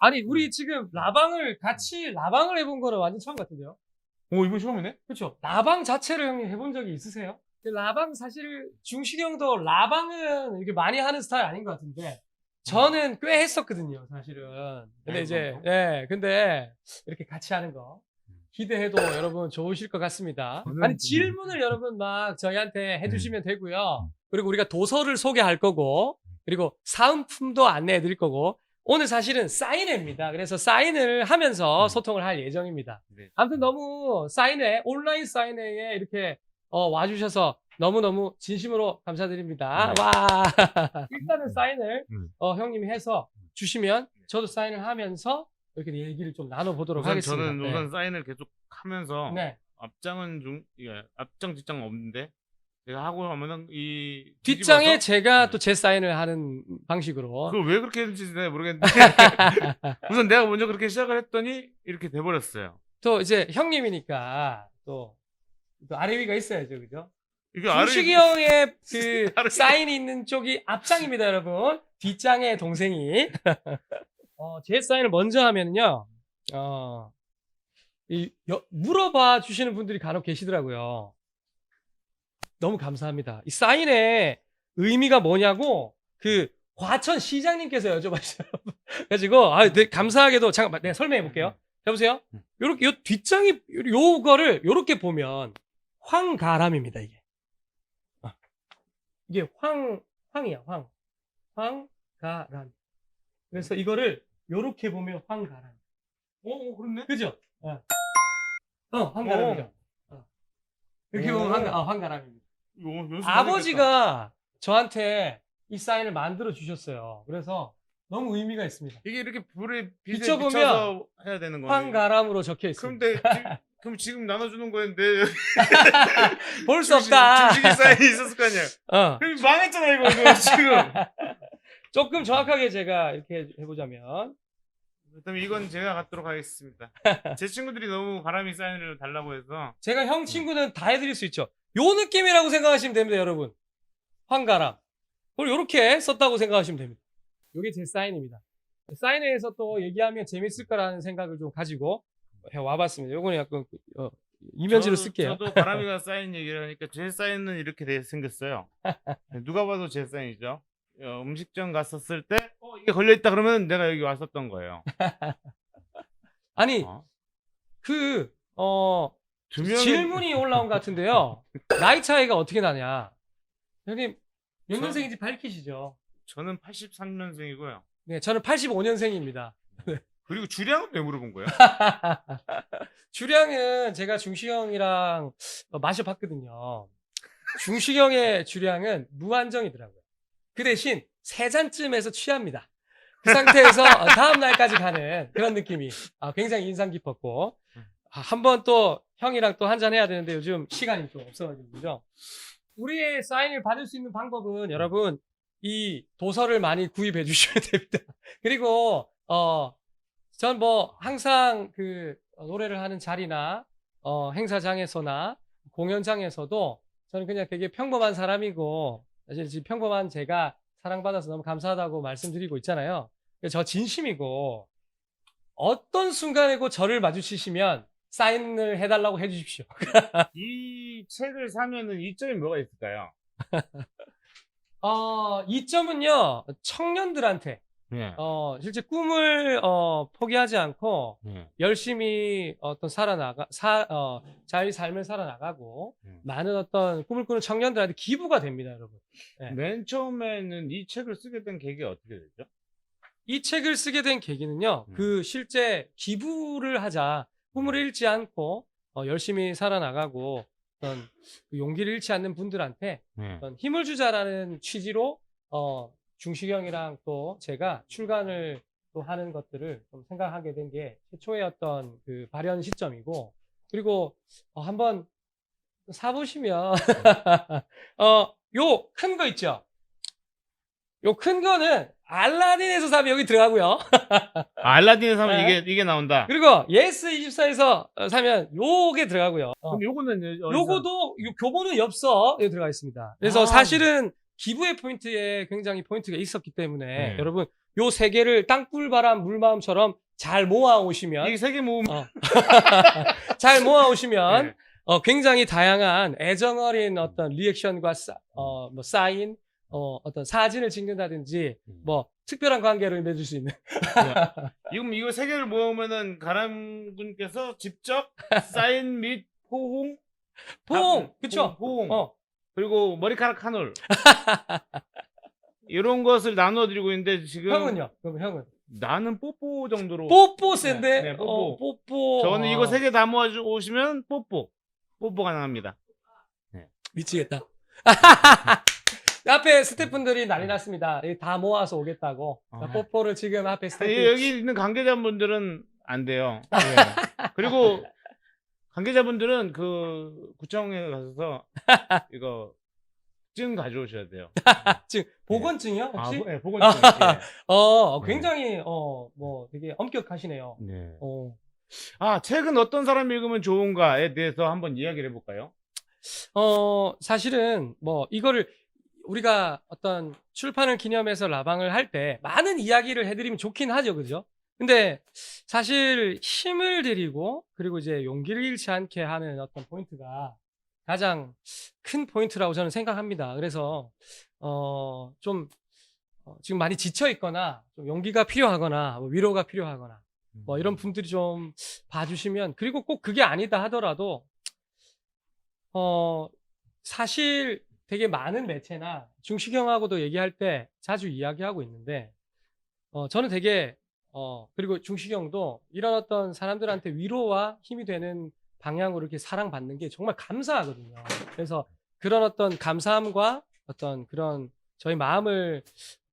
아니 우리 지금 라방을 같이 라방을 해본 거는 완전 처음 같은데요. 오 이번 처음이네? 그렇죠. 라방 자체를 형님 해본 적이 있으세요? 근데 라방 사실 중식이 형도 라방은 이렇게 많이 하는 스타일 아닌 것 같은데 저는 꽤 했었거든요, 사실은. 근데 네, 이제 그렇죠. 예, 근데 이렇게 같이 하는 거 기대해도 여러분 좋으실 것 같습니다. 저는 아니 좀- 질문을 여러분 막 저희한테 해주시면 되고요. 그리고 우리가 도서를 소개할 거고 그리고 사은품도 안내해 드릴 거고 오늘 사실은 사인회입니다. 그래서 사인을 하면서 소통을 할 예정입니다. 네. 아무튼 너무 사인회, 온라인 사인회에 이렇게 어, 와주셔서 너무너무 진심으로 감사드립니다. 네. 와. 일단은 사인을 음. 어, 형님이 해서 주시면 저도 사인을 하면서 이렇게 얘기를 좀 나눠보도록 우선 하겠습니다. 저는 네. 우선 사인을 계속 하면서 네. 앞장은 중 예, 앞장 뒷장은 없는데 제가 하고 하면은 이 뒷장에 뒤집어서- 제가 네. 또 제 사인을 하는 방식으로. 그걸 왜 그렇게 했는지 내가 모르겠는데 우선 내가 먼저 그렇게 시작을 했더니 이렇게 돼버렸어요. 또 이제 형님이니까 또, 또 아래 위가 있어야죠, 그죠? 이게 중식이 형의 그 아래- 사인이 있는 쪽이 앞장입니다, 여러분. 뒷장에 동생이. 어, 제 사인을 먼저 하면요, 어, 이, 여- 물어봐 주시는 분들이 간혹 계시더라고요. 너무 감사합니다. 이 사인의 의미가 뭐냐고, 그, 과천 시장님께서 여쭤봤어요. 그래가지고, 아, 네, 감사하게도, 잠깐만, 내가 설명해 볼게요. 여보세요? 음. 요렇게, 요 뒷장이, 요- 요거를, 요렇게 보면, 황가람입니다, 이게. 아, 이게 황, 황이야, 황. 황가람. 그래서 이거를 요렇게 보면 황가람. 오 그렇네. 그죠? 어, 어 황가람이죠. 어. 이렇게 보면 오. 황가, 어, 황가람입니다. 아버지가 저한테 이 사인을 만들어 주셨어요. 그래서 너무 의미가 있습니다. 이게 이렇게 불에 빛에 비춰보면 비춰서 해야 되는 거네. 황가람으로 적혀 있습니다. 내 지- 그럼 지금 나눠주는 거였는데 볼 수 없다. 중식이 사인이 있었을 거 아니야. 어. 그럼 망했잖아 이거 이거 지금. 조금 정확하게 제가 이렇게 해보자면 그렇다면 이건 제가 갖도록 하겠습니다. 제 친구들이 너무 바람이 사인을 달라고 해서 제가 형 친구는 다 해드릴 수 있죠. 요 느낌이라고 생각하시면 됩니다, 여러분. 황가람. 그걸 요렇게 썼다고 생각하시면 됩니다. 요게 제 사인입니다. 사인회에서 또 얘기하면 재밌을 거라는 생각을 좀 가지고 해 와봤습니다. 요거는 약간 그, 어, 이면지로 저도- 쓸게요. 저도 바람이가 사인 얘기를 하니까 제 사인은 이렇게 돼 생겼어요. 누가 봐도 제 사인이죠. 어, 음식점 갔었을 때 어, 이게 걸려 있다 그러면 내가 여기 왔었던 거예요. 아니, 어? 그, 어, 두 명이 질문이 올라온 것 같은데요. 나이 차이가 어떻게 나냐. 형님, 몇 저- 년생인지 밝히시죠. 저는 83년생이고요. 네, 저는 85년생입니다. 그리고 주량은 왜 물어본 거예요? 주량은 제가 중시형이랑 어, 마셔봤거든요. 중시형의 주량은 무한정이더라고요. 그 대신 세 잔쯤에서 취합니다. 그 상태에서 어, 다음 날까지 가는 그런 느낌이 아, 굉장히 인상 깊었고 아, 한번 또 형이랑 또 한잔 해야 되는데 요즘 시간이 좀 없어가지고 그죠? 우리의 사인을 받을 수 있는 방법은 여러분 이 도서를 많이 구입해 주셔야 됩니다. 그리고 어 전 뭐 항상 그 어, 노래를 하는 자리나 어, 행사장에서나 공연장에서도 저는 그냥 되게 평범한 사람이고 사실 지금 평범한 제가 사랑받아서 너무 감사하다고 말씀드리고 있잖아요. 저 진심이고 어떤 순간에고 저를 마주치시면 사인을 해달라고 해주십시오. 이 책을 사면은 이점이 뭐가 있을까요? 어, 이점은요 청년들한테 네. 어, 실제 꿈을 어, 포기하지 않고 네. 열심히 어떤 살아나가 사, 어, 자기 삶을 살아나가고 음. 많은 어떤 꿈을 꾸는 청년들한테 기부가 됩니다, 여러분. 네. 맨 처음에는 이 책을 쓰게 된 계기가 어떻게 됐죠? 이 책을 쓰게 된 계기는요, 음. 그 실제 기부를 하자, 꿈을 잃지 않고 어, 열심히 살아나가고 어떤 그 용기를 잃지 않는 분들한테 네. 어떤 힘을 주자라는 취지로 어, 중식형이랑 또 제가 출간을 또 하는 것들을 좀 생각하게 된 게 최초의 어떤 그 발현 시점이고 그리고 어, 한번 사보시면 어, 요 큰 거 있죠? 요 큰 거는 알라딘에서 사면 여기 들어가고요. 아, 알라딘에 사면 네. 이게 이게 나온다. 그리고 예스24에서 사면 요게 들어가고요. 어. 그럼 요거는 어디서- 요거도 요 교보는 엽서에 들어가 있습니다. 그래서 아. 사실은 기부의 포인트에 굉장히 포인트가 있었기 때문에 네. 여러분 요 세 개를 땅굴 바람 물마음처럼 잘 모아 오시면 이 세계 모음 어. 잘 모아 오시면 네. 어, 굉장히 다양한 애정 어린 어떤 리액션과 사, 어, 뭐 사인, 어, 어떤 사진을 찍는다든지 음. 뭐 특별한 관계를 맺을 수 있는 지금 이거 세 개를 모으면은 가람 군께서 직접 사인 및 포홍 포옹 아, 그쵸? 포홍 어, 그리고 머리카락 한 올. 이런 것을 나눠 드리고 있는데 지금 형은요? 그럼 형은 나는 뽀뽀 정도로 뽀뽀 센데 네, 네, 뽀뽀. 어, 뽀뽀 저는 어, 이거 세 개 다 모아 오시면 뽀뽀. 뽀뽀 가능합니다. 미치겠다. 앞에 스태프분들이 난리 났습니다. 이다 모아서 오겠다고. 아. 뽀뽀를 지금 앞에 스태프 예, 여기 있는 관계자분들은 안 돼요. 예. 그리고 관계자분들은 그 구청에 가서 이거 증 가져오셔야 돼요. 지금 보건증이요? 아, 혹시? 보- 예, 보건증. 어, 네. 굉장히 어, 뭐 되게 엄격하시네요. 예. 네. 어. 아, 책은 어떤 사람이 읽으면 좋은가에 대해서 한번 이야기를 해볼까요? 어, 사실은 뭐 이거를 우리가 어떤 출판을 기념해서 라방을 할 때 많은 이야기를 해드리면 좋긴 하죠. 그죠? 근데 사실 힘을 들이고 그리고 이제 용기를 잃지 않게 하는 어떤 포인트가 가장 큰 포인트라고 저는 생각합니다. 그래서 어, 좀 어, 지금 많이 지쳐 있거나 좀 용기가 필요하거나 뭐 위로가 필요하거나 뭐 이런 분들이 좀 봐주시면 그리고 꼭 그게 아니다 하더라도 어 사실 되게 많은 매체나 중시경하고도 얘기할 때 자주 이야기하고 있는데 어 저는 되게 어 그리고 중시경도 이런 어떤 사람들한테 위로와 힘이 되는 방향으로 이렇게 사랑받는 게 정말 감사하거든요. 그래서 그런 어떤 감사함과 어떤 그런 저희 마음을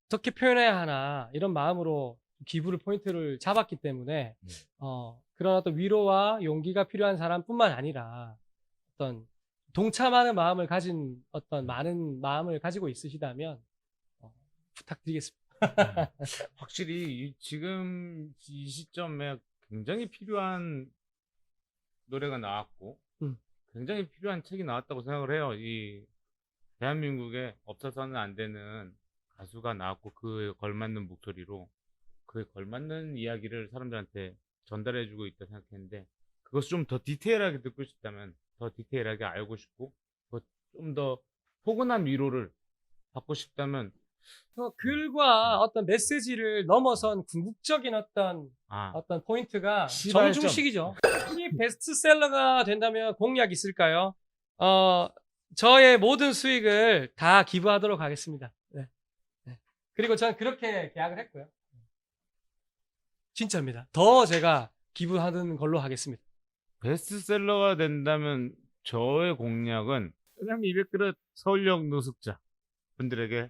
어떻게 표현해야 하나 이런 마음으로 기부를 포인트를 잡았기 때문에 네. 어, 그런 어떤 위로와 용기가 필요한 사람뿐만 아니라 어떤 동참하는 마음을 가진 어떤 많은 마음을 가지고 있으시다면 어, 부탁드리겠습니다. 확실히 이- 지금 이 시점에 굉장히 필요한 노래가 나왔고 음. 굉장히 필요한 책이 나왔다고 생각을 해요. 이 대한민국에 없어서는 안 되는 가수가 나왔고 그에 걸맞는 목소리로 그에 걸맞는 이야기를 사람들한테 전달해주고 있다 생각했는데 그것을 좀 더 디테일하게 듣고 싶다면 더 디테일하게 알고 싶고 좀 더 포근한 위로를 받고 싶다면 어, 글과 어떤 메시지를 넘어선 궁극적인 어떤 아 어떤 포인트가 시발점. 정중식이죠. 이 베스트셀러가 된다면 공약 있을까요? 어, 저의 모든 수익을 다 기부하도록 하겠습니다. 네. 네. 그리고 저는 그렇게 계약을 했고요. 진짜입니다. 더 제가 기부하는 걸로 하겠습니다. 베스트셀러가 된다면 저의 공약은 그냥 200그릇 서울역 노숙자 분들에게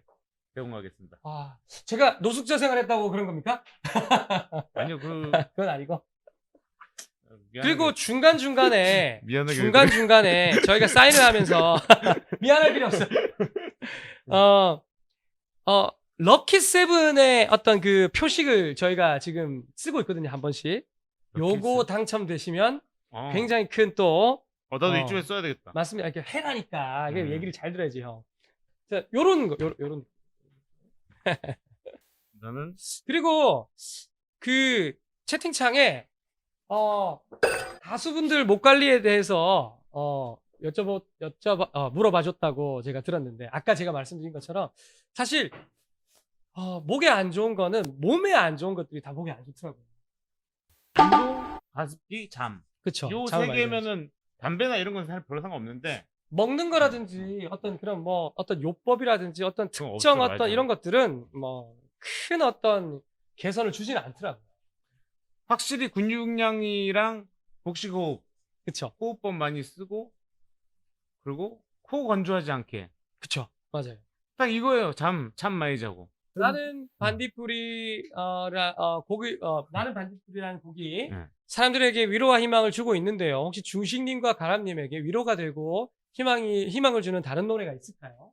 제공하겠습니다. 아, 제가 노숙자 생활했다고 그런 겁니까? 아니요, 그 그건 아니고. 미안하게, 그리고 중간 중간에 미안하게 중간 중간에 저희가 사인을 하면서 미안할 필요 없어요. 어, 어, 럭키 세븐의 어떤 그 표식을 저희가 지금 쓰고 있거든요, 한 번씩. 요거 당첨되시면 어, 굉장히 큰 또, 어, 나도 어. 이쪽에 써야 되겠다. 맞습니다. 이렇게 해라니까. 이게 음. 얘기를 잘 들어야지, 형. 자, 요런 거, 요런, 요런. 나는 그리고 그 채팅창에 어 가수분들 목 관리에 대해서 어 여쭤보 여쭤봐 어, 물어봐줬다고 제가 들었는데 아까 제가 말씀드린 것처럼 사실 어 목에 안 좋은 거는 몸에 안 좋은 것들이 다 목에 안 좋더라고요. 운동, 가습기, 잠. 그렇죠. 요세 개면은 담배나 이런 건 사실 별로 상관없는데 먹는 거라든지 어떤 그런 뭐 어떤 요법이라든지 어떤 그건 특정 없죠, 어떤 맞아요. 이런 것들은 뭐 큰 어떤 개선을 주지는 않더라고요. 확실히 근육량이랑 복식호흡, 그렇죠. 호흡법 많이 쓰고 그리고 코 건조하지 않게 그렇죠. 맞아요. 딱 이거예요. 잠, 잠 많이 자고. 나는 반딧불이 어, 라, 어, 곡이 어, 나는 반딧불이라는 곡이 네. 사람들에게 위로와 희망을 주고 있는데요. 혹시 중식님과 가람님에게 위로가 되고 희망이 희망을 주는 다른 노래가 있을까요?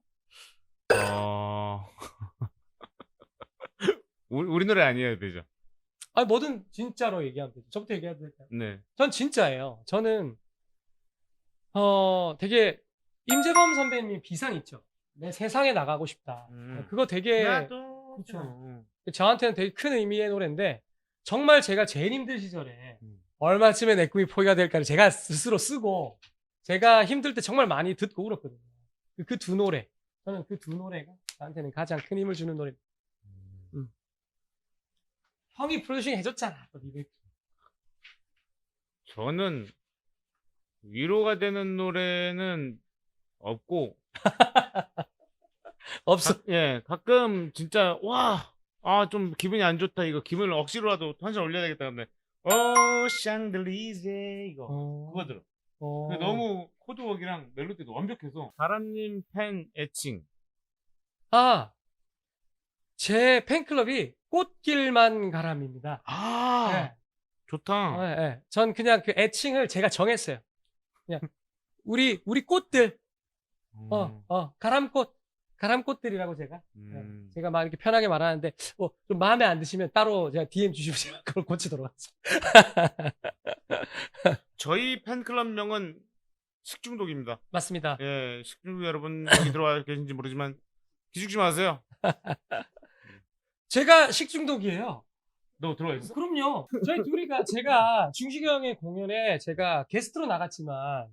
어... 우리, 우리 노래 아니어야 되죠. 아 뭐든 진짜로 얘기하면 되죠. 저부터 얘기해도 될까요? 네. 전 진짜예요. 저는 어 되게 임재범 선배님 비상 있죠. 내 세상에 나가고 싶다. 음. 그거 되게 나도 그렇죠. 저한테는 되게 큰 의미의 노래인데 정말 제가 제일 힘든 시절에 음. 얼마쯤에 내 꿈이 포기가 될까를 제가 스스로 쓰고 제가 힘들 때 정말 많이 듣고 울었거든요. 그 두 노래 저는 그 두 노래가 저한테는 가장 큰 힘을 주는 노래. 음. 형이 프로듀싱 해줬잖아. 또 리메이크. 저는 위로가 되는 노래는 없고 없어. 가, 예 가끔 진짜 와 아 좀 기분이 안 좋다 이거 기분을 억지로라도 한잔 올려야 되겠다 근데 어 샹들리제 이거 어, 그거 들어 어. 근데 너무 코드웍이랑 멜로디도 완벽해서 다람님 팬 애칭 아, 제 팬클럽이 꽃길만 가람입니다. 아 네. 좋다 네, 네. 전 그냥 그 애칭을 제가 정했어요. 그냥 우리 우리 꽃들, 어, 음, 어, 가람꽃, 가람꽃들이라고 제가 네, 음. 제가 막 이렇게 편하게 말하는데 뭐 좀 마음에 안 드시면 따로 제가 DM 주시면 제가 그걸 고치도록 하겠습니다. 저희 팬클럽명은 식중독입니다 맞습니다. 예 식중독 여러분 여기 들어와 계신지 모르지만 기죽지 마세요 제가 식중독이에요. 너 들어와 있어? 그럼요. 저희 둘이가 제가 중식이 형의 공연에 제가 게스트로 나갔지만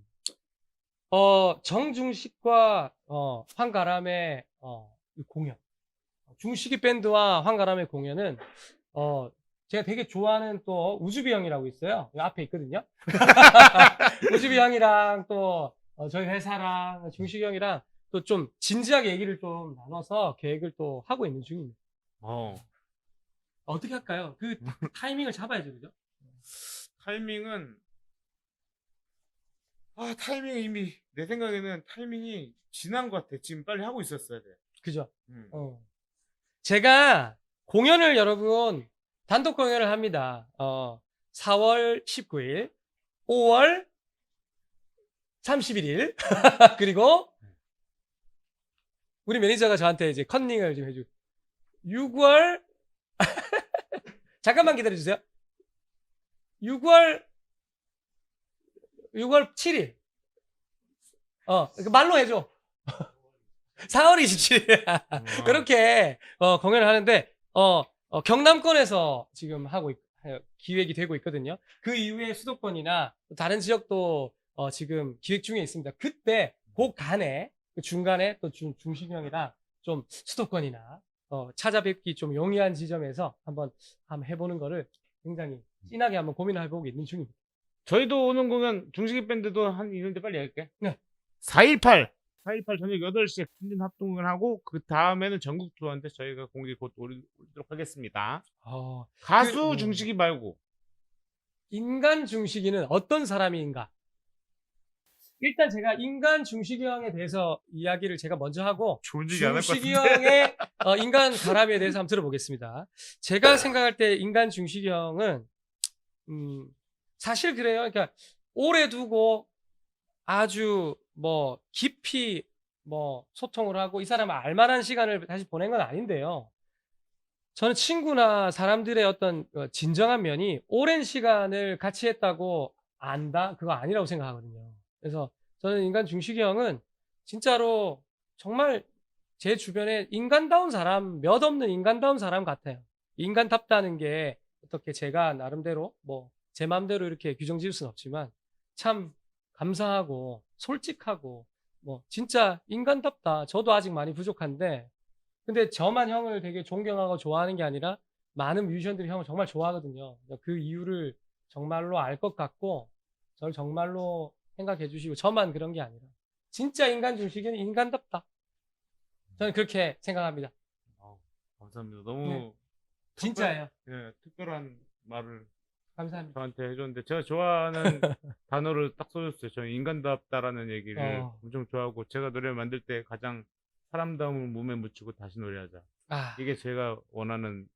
어 정중식과 어 황가람의 어 공연 중식이 밴드와 황가람의 공연은 어 제가 되게 좋아하는 또 우주비 형이라고 있어요. 여기 앞에 있거든요. 우주비 형이랑 또 어, 저희 회사랑 중식이 형이랑 또 좀 진지하게 얘기를 좀 나눠서 계획을 또 하고 있는 중입니다. 어 어떻게 할까요? 그 타이밍을 잡아야죠, 그죠? 타이밍은 아 타이밍이 이미 내 생각에는 타이밍이 지난 것 같아 지금 빨리 하고 있었어야 돼 그죠? 음. 어. 제가 공연을 여러분 단독 공연을 합니다. 어, 4월 19일, 5월 31일 그리고 우리 매니저가 저한테 이제 컨닝을 좀 해주. 6월 잠깐만 기다려 주세요. 6월 6월 7일. 어, 그 말로 해줘. 4월 27일. 어. 그렇게 어, 공연을 하는데 어, 어, 경남권에서 지금 하고 있- 하- 기획이 되고 있거든요. 그 이후에 수도권이나 또 다른 지역도 어, 지금 기획 중에 있습니다. 그때 그 간에 그 중간에 또 중, 중식이 형이랑 좀 수도권이나 어, 찾아뵙기 좀 용이한 지점에서 한번 한번 해보는 거를 굉장히 진하게 한번 고민을 해보고 있는 중입니다. 저희도 오는 공연 중식이 밴드도 한 있는데 빨리 할게 네. 4.18 4.18 저녁 8시에 큰진 합동을 하고 그 다음에는 전국 투어인데 저희가 공개 곧 올리- 올리도록 하겠습니다 어, 가수 그, 음. 중식이 말고 인간 중식이는 어떤 사람인가? 일단 제가 인간 중식이 형에 대해서 이야기를 제가 먼저 하고 좋은 중식이 형의 어, 인간 가람에 대해서 한번 들어보겠습니다. 제가 생각할 때 인간 중식이 형은 음, 사실 그래요. 그러니까 오래 두고 아주 뭐 깊이 뭐 소통을 하고 이 사람을 알만한 시간을 다시 보낸 건 아닌데요. 저는 친구나 사람들의 어떤 어, 진정한 면이 오랜 시간을 같이 했다고 안다? 그거 아니라고 생각하거든요. 그래서 저는 인간 형은 진짜로 정말 제 주변에 인간다운 사람, 몇 없는 인간다운 사람 같아요. 인간답다는 게 어떻게 제가 나름대로 뭐 제 마음대로 이렇게 규정 지을 수는 없지만 참 감사하고 솔직하고 뭐 진짜 인간답다. 저도 아직 많이 부족한데 근데 저만 형을 되게 존경하고 좋아하는 게 아니라 많은 뮤지션들이 형을 정말 좋아하거든요. 그 이유를 정말로 알 것 같고 저를 정말로 생각해 주시고 저만 그런 게 아니라 진짜 인간 중식은 인간답다. 저는 그렇게 생각합니다. 어, 감사합니다 너무 네. 진짜예요. 특별, 예, 특별한 말을 감사합니다. 저한테 해줬는데 제가 좋아하는 단어를 딱 써줬어요. 저는 인간답다라는 얘기를 어. 엄청 좋아하고 제가 노래 만들 때 가장 사람다움을 몸에 묻히고 다시 노래하자. 아, 이게 제가 원하는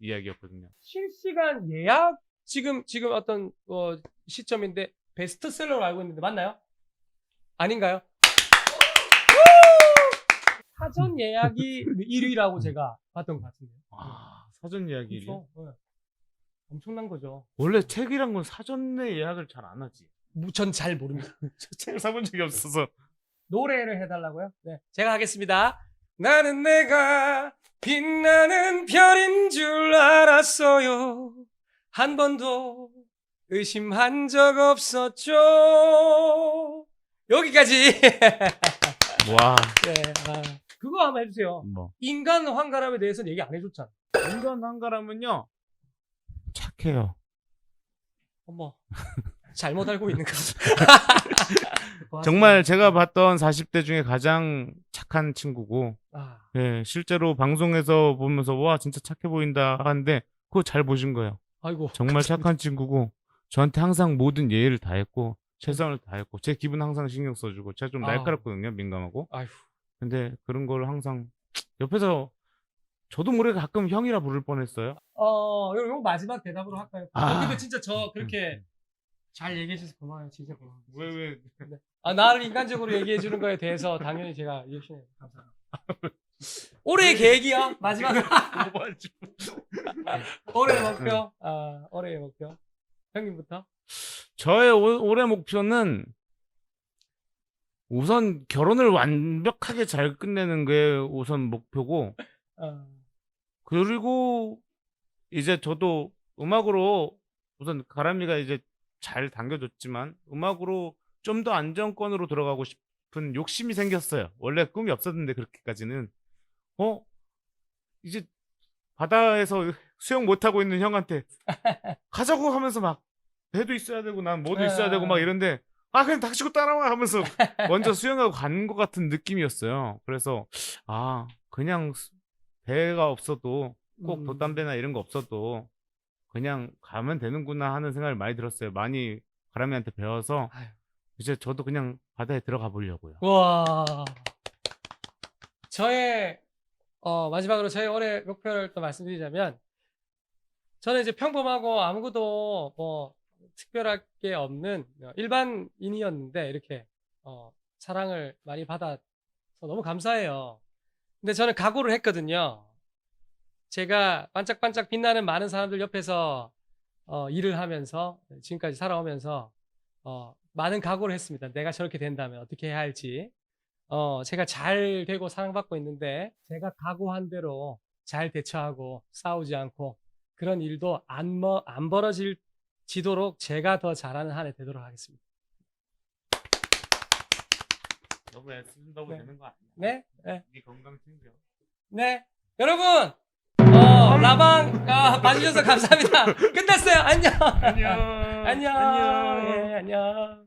이야기였거든요. 실시간 예약 지금 지금 어떤 어, 시점인데 베스트셀러로 알고 있는데 맞나요? 아닌가요? 사전 예약이 1위라고 제가 봤던 것 같은데요. 아, 사전 이야기. 그렇죠. 네. 엄청난 거죠. 원래 책이란 건 사전에 예약을 잘 안 하지. 전 잘 모릅니다. 저 책을 사본 적이 없어서. 노래를 해달라고요? 네, 제가 하겠습니다. 나는 내가 빛나는 별인 줄 알았어요. 한 번도 의심한 적 없었죠. 여기까지. 와, 네, 아, 그거 한번 해주세요. 뭐 인간 환가람에 대해서는 얘기 안 해줬잖아. 인간 한가람은요 착해요. 어머, 잘못 알고 있는 거지. 정말 제가 봤던 40대 중에 가장 착한 친구고, 아, 예, 실제로 방송에서 보면서 와 진짜 착해 보인다 하는데 그거 잘 보신 거예요. 아이고. 정말 착한 친구고 저한테 항상 모든 예의를 다했고 최선을 다했고 제 기분 항상 신경 써주고 제가 좀 아. 날카롭거든요 민감하고 아휴. 근데 그런 걸 항상 옆에서 저도 모르게 가끔 형이라 부를 뻔했어요. 어, 요, 요 마지막 대답으로 할까요? 아. 어, 근데 진짜 저 그렇게 음. 잘 얘기해 주셔서 고마워요. 진짜 고마워요. 왜 왜? 아, 나를 인간적으로 얘기해 주는 거에 대해서 당연히 제가 리액션해 감사합니다. 올해의 계획이요? 마지막으로. 올해의 목표. 아, 올해의 목표. 형님부터. 저의 올- 올해 목표는 우선 결혼을 완벽하게 잘 끝내는 게 우선 목표고 어, 그리고 이제 저도 음악으로 우선 가람이가 이제 잘 당겨줬지만 음악으로 좀 더 안정권으로 들어가고 싶은 욕심이 생겼어요. 원래 꿈이 없었는데 그렇게까지는 어 이제 바다에서 수영 못 하고 있는 형한테 가자고 하면서 막 배도 있어야 되고 난 뭐도 있어야 되고 막 이런데 아 그냥 닥치고 따라와 하면서 먼저 수영하고 간 것 같은 느낌이었어요. 그래서 아 그냥 수- 배가 없어도 꼭 음. 돛담배나 이런 거 없어도 그냥 가면 되는구나 하는 생각을 많이 들었어요. 많이 가람이한테 배워서 아유. 이제 저도 그냥 바다에 들어가 보려고요. 와. 저의 어, 마지막으로 저의 올해 목표를 또 말씀드리자면 저는 이제 평범하고 아무것도 뭐 특별할 게 없는 어, 일반인이었는데 이렇게 어, 사랑을 많이 받아서 너무 감사해요. 근데 저는 각오를 했거든요. 제가 반짝반짝 빛나는 많은 사람들 옆에서 어, 일을 하면서 지금까지 살아오면서 어, 많은 각오를 했습니다. 내가 저렇게 된다면 어떻게 해야 할지. 어, 제가 잘 되고 사랑받고 있는데 제가 각오한 대로 잘 대처하고 싸우지 않고 그런 일도 안, 머, 안 벌어지도록 제가 더 잘하는 한 해 되도록 하겠습니다. 너무 애쓴다고 네. 되는 거 아니야? 네? 네. 네 건강 챙겨. 네. 여러분! 어, 라방, 아, 봐주셔서 감사합니다. 끝났어요. 안녕. 안녕. 안녕. 예, 안녕.